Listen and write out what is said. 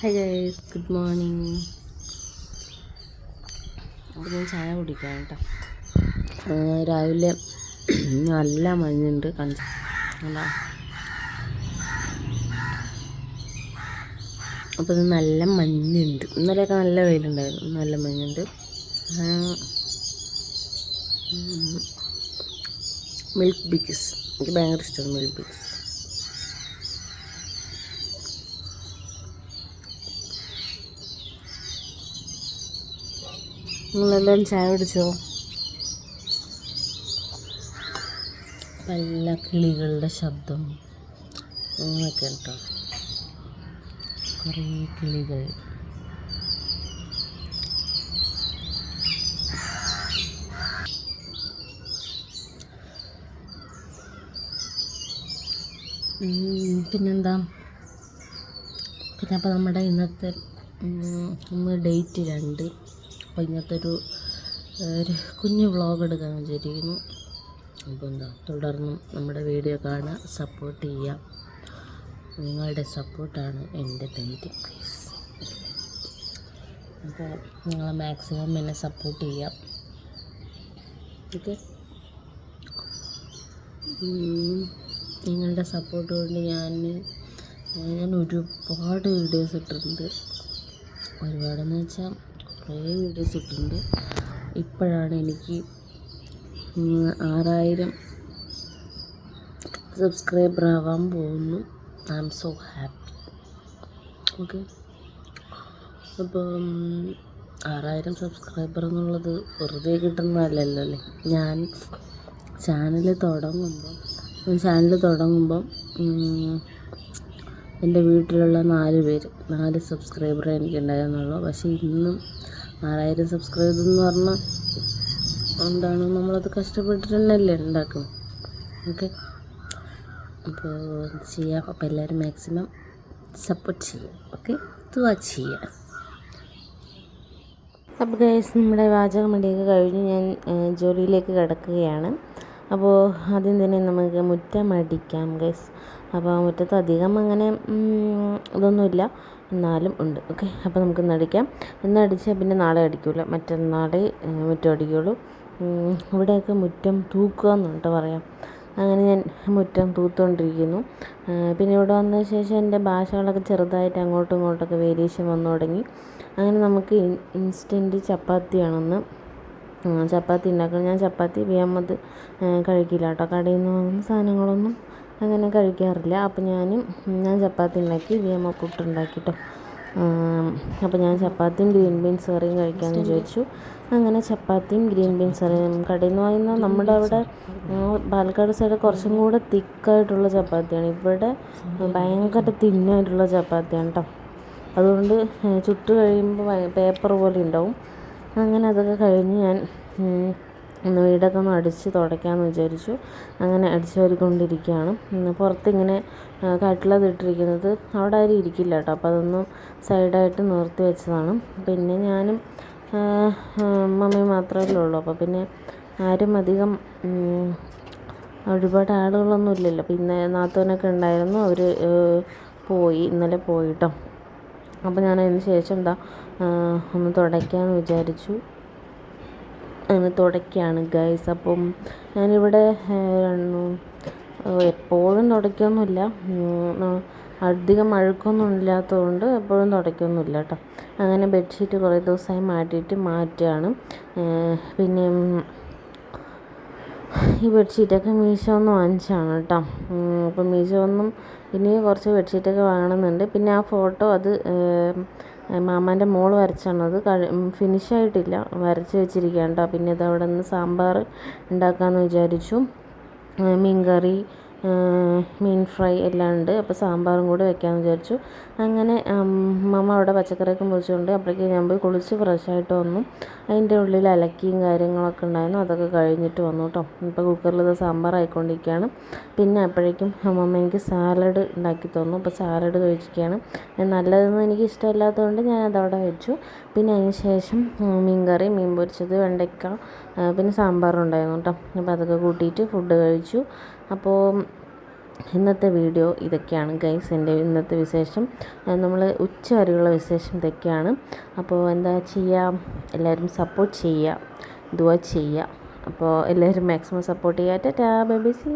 Hi guys good morning അപ്പോൾ ഞാൻ ചായ കുടിക്കാം കേട്ടോ രാവിലെ നല്ല മഞ്ഞുണ്ട് കണ്ട അല്ല അപ്പോൾ നല്ല മഞ്ഞുണ്ട്. ഇന്നലെയൊക്കെ നല്ല വെയിലുണ്ടായിരുന്നു. നല്ല മഞ്ഞുണ്ട്. മിൽക്ക് ബിക്സ് എനിക്ക് ഭയങ്കര ഇഷ്ടമാണ് മിൽക്ക് ബിക്സ് നിങ്ങളെല്ലാം ചായ കുടിച്ചോ? പല കിളികളുടെ ശബ്ദം. അങ്ങനെയൊക്കെ കേട്ടോ? കുറേ കിളികൾ. പിന്നെന്താ? പിന്നെ അപ്പോൾ നമ്മുടെ ഇന്നത്തെ ഇന്ന് ഡേറ്റ് രണ്ട്. അപ്പോൾ ഇന്നത്തെ ഒരു ഒരു കുഞ്ഞു വ്ളോഗ് എടുക്കാൻ വിചാരിക്കുന്നു. അപ്പോൾ എന്താ തുടർന്നും നമ്മുടെ വീഡിയോ കാണുക സപ്പോർട്ട് ചെയ്യാം നിങ്ങളുടെ സപ്പോർട്ടാണ് എന്റെ ധൈര്യം അപ്പോൾ നിങ്ങൾ മാക്സിമം എന്നെ സപ്പോർട്ട് ചെയ്യാം. ഓക്കെ? നിങ്ങളുടെ സപ്പോർട്ട് കൊണ്ട് ഞാൻ ഞാൻ ഒരുപാട് വീഡിയോസ് ഇട്ടിട്ടുണ്ട്. ഒരുപാടെന്ന് വെച്ചാൽ കുറേ വീഡിയോസ് ഇട്ടിട്ടുണ്ട്. ഇപ്പോഴാണ് എനിക്ക് ആറായിരം സബ്സ്ക്രൈബർ ആവാൻ പോകുന്നു. I am so happy. Okay. അപ്പം ആറായിരം സബ്സ്ക്രൈബർ എന്നുള്ളത് വെറുതെ കിട്ടുന്നതല്ലല്ലോ അല്ലേ? ഞാൻ ചാനൽ തുടങ്ങുമ്പോൾ ചാനൽ തുടങ്ങുമ്പം എന്റെ വീട്ടിലുള്ള നാല് പേര് നാല് സബ്സ്ക്രൈബർ എനിക്കുണ്ടായിരുന്നുള്ളൂ. പക്ഷേ ഇന്നും ആറായിരം സബ്സ്ക്രൈബർ എന്ന് പറഞ്ഞാൽ എന്താണ് നമ്മളത് കഷ്ടപ്പെട്ടിട്ട് തന്നെയല്ലേ ഉണ്ടാക്കുന്നത് ഓക്കെ അപ്പോൾ ചെയ്യാം. അപ്പോൾ എല്ലാവരും മാക്സിമം സപ്പോർട്ട് ചെയ്യാം. ഓക്കെ തുവാ ചെയ്യാം. അപ്പോൾ ഗൈസ് നമ്മുടെ വാചകം മടിയൊക്കെ കഴിഞ്ഞ് ഞാൻ ജോലിയിലേക്ക് കിടക്കുകയാണ്. അപ്പോൾ ആദ്യം തന്നെ നമുക്ക് മുറ്റം അടിക്കാം ഗൈസ് അപ്പോൾ മുറ്റത്ത് അധികം അങ്ങനെ ഇതൊന്നുമില്ല. എന്നാലും ഉണ്ട് ഓക്കെ അപ്പോൾ നമുക്ക് ഇന്ന് അടിക്കാം. ഇന്ന് അടിച്ചാൽ പിന്നെ നാളെ അടിക്കില്ല മറ്റന്നാളെ മുറ്റം അടിക്കുള്ളൂ. ഇവിടെയൊക്കെ മുറ്റം തൂക്കുക എന്നുണ്ട് പറയാം. അങ്ങനെ ഞാൻ മുറ്റം തൂത്തുകൊണ്ടിരിക്കുന്നു പിന്നെ ഇവിടെ വന്ന ശേഷം എന്റെ ഭാഷകളൊക്കെ ചെറുതായിട്ട് അങ്ങോട്ടും ഇങ്ങോട്ടൊക്കെ വേരിയേഷൻ വന്നു തുടങ്ങി. അങ്ങനെ നമുക്ക് ഇൻ- ഇൻസ്റ്റന്റ് ചപ്പാത്തിയാണെന്ന് ചപ്പാത്തി ഉണ്ടാക്കണം ഞാൻ ചപ്പാത്തി വിയമ്മത് കഴിക്കില്ല കേട്ടോ. കടയിൽ നിന്ന് വാങ്ങുന്ന സാധനങ്ങളൊന്നും അങ്ങനെ കഴിക്കാറില്ല. അപ്പം ഞാൻ ഞാൻ ചപ്പാത്തി ഉണ്ടാക്കി വിയമ്മ പുട്ടുണ്ടാക്കി കേട്ടോ അപ്പോൾ ഞാൻ ചപ്പാത്തിയും ഗ്രീൻ ബീൻസ് കറിയും കഴിക്കാമെന്ന് ചോദിച്ചു അങ്ങനെ ചപ്പാത്തിയും ഗ്രീൻ ബീൻസ് കറിയും കടയിൽ നിന്ന് വാങ്ങുന്ന നമ്മുടെ അവിടെ പാലക്കാട് സൈഡ് കുറച്ചും കൂടെ തിക്കായിട്ടുള്ള ചപ്പാത്തിയാണ്. ഇവിടെ ഭയങ്കര തിന്നായിട്ടുള്ള ചപ്പാത്തിയാണ് കേട്ടോ. അതുകൊണ്ട് ചുട്ട് കഴിയുമ്പോൾ പേപ്പർ പോലെ ഉണ്ടാവും. അങ്ങനെ അതൊക്കെ കഴിഞ്ഞ് ഞാൻ ഒന്ന് വീടൊക്കെ ഒന്ന് അടിച്ച് തുടയ്ക്കാമെന്ന് വിചാരിച്ചു. അങ്ങനെ അടിച്ചു വാരിക്കൊണ്ടിരിക്കുകയാണ് പുറത്തിങ്ങനെ കട്ടിലത് ഇട്ടിരിക്കുന്നത് അവിടെ ആരും ഇരിക്കില്ല കേട്ടോ. അപ്പോൾ അതൊന്ന് സൈഡായിട്ട് നിർത്തി വെച്ചതാണ്. പിന്നെ ഞാനും ആ, മാത്രമല്ലേ ഉള്ളൂ. അപ്പോൾ പിന്നെ ആരും അധികം ഒരുപാട് ആളുകളൊന്നും ഇല്ലല്ലോ. പിന്നെ നാത്തൂനൊക്കെ ഉണ്ടായിരുന്നു. അവർ പോയി ഇന്നലെ പോയി കേട്ടോ അപ്പോൾ ഞാൻ അതിന് ശേഷം എന്താ ഒന്ന് തുടയ്ക്കാമെന്ന് വിചാരിച്ചു. അങ്ങനെ തുടയ്ക്കുകയാണ് ഗൈസ്. അപ്പം ഞാനിവിടെ എപ്പോഴും തുടയ്ക്കൊന്നുമില്ല. അധികം അഴുക്കൊന്നും ഇല്ലാത്തതുകൊണ്ട് എപ്പോഴും തുടയ്ക്കൊന്നുമില്ല കേട്ടോ. അങ്ങനെ ബെഡ്ഷീറ്റ് കുറേ ദിവസമായി മാറ്റിയിട്ട് മാറ്റുകയാണ്. പിന്നെ ഈ ബെഡ്ഷീറ്റൊക്കെ മീഷോ ഒന്ന് വാങ്ങിച്ചാണ് കേട്ടോ. അപ്പം മീഷോ ഒന്നും ഇനി കുറച്ച് ബെഡ്ഷീറ്റൊക്കെ വാങ്ങണമെന്നുണ്ട് പിന്നെ ആ ഫോട്ടോ അത് മാമാന്റെ മോൾ വരച്ചാണത് കഴി ഫിനിഷ് ആയിട്ടില്ല. വരച്ച് വെച്ചിരിക്കുകയാണ് കേട്ടോ. പിന്നെ ഇത് അവിടെ നിന്ന് സാമ്പാർ ഉണ്ടാക്കാമെന്ന് വിചാരിച്ചു. മീൻ കറി മീൻ ഫ്രൈ എല്ലാം ഉണ്ട്. അപ്പോൾ സാമ്പാറും കൂടി വെക്കാമെന്ന് വിചാരിച്ചു. അങ്ങനെ അമ്മ അവിടെ പച്ചക്കറിയൊക്കെ മുറിച്ചുകൊണ്ട് അപ്പോഴേക്കും ഞാൻ പോയി കുളിച്ച് ഫ്രഷായിട്ട് വന്നു. അതിന്റെ ഉള്ളിൽ അലക്കിയും കാര്യങ്ങളൊക്കെ ഉണ്ടായിരുന്നു. അതൊക്കെ കഴിഞ്ഞിട്ട് വന്നു കേട്ടോ ഇപ്പോൾ കുക്കറിൽ സാമ്പാർ ആയിക്കൊണ്ടിരിക്കുകയാണ് പിന്നെ അപ്പോഴേക്കും അമ്മമ്മ എനിക്ക് സാലഡ് ഉണ്ടാക്കി തന്നു. അപ്പോൾ സാലഡ് കഴിച്ചിരിക്കുകയാണ്. നല്ലതെന്ന് എനിക്ക് ഇഷ്ടമില്ലാത്തതുകൊണ്ട് ഞാൻ അതവിടെ വെച്ചു. പിന്നെ അതിന് ശേഷം മീൻ കറി മീൻ പൊരിച്ചത് വെണ്ടയ്ക്ക പിന്നെ സാമ്പാറും ഉണ്ടായിരുന്നു കേട്ടോ. അപ്പോൾ അതൊക്കെ കൂട്ടിയിട്ട് ഫുഡ് കഴിച്ചു. അപ്പോൾ ഇന്നത്തെ വീഡിയോ ഇതൊക്കെയാണ് ഗൈസ് എന്റെ ഇന്നത്തെ വിശേഷം. നമ്മൾ ഉച്ച വരെയുള്ള വിശേഷം ഇതൊക്കെയാണ്. അപ്പോൾ എന്താ ചെയ്യുക എല്ലാവരും സപ്പോർട്ട് ചെയ്യുക ദുവ ചെയ്യുക അപ്പോൾ എല്ലാവരും മാക്സിമം സപ്പോർട്ട് ചെയ്യുക ടാ ബൈ സി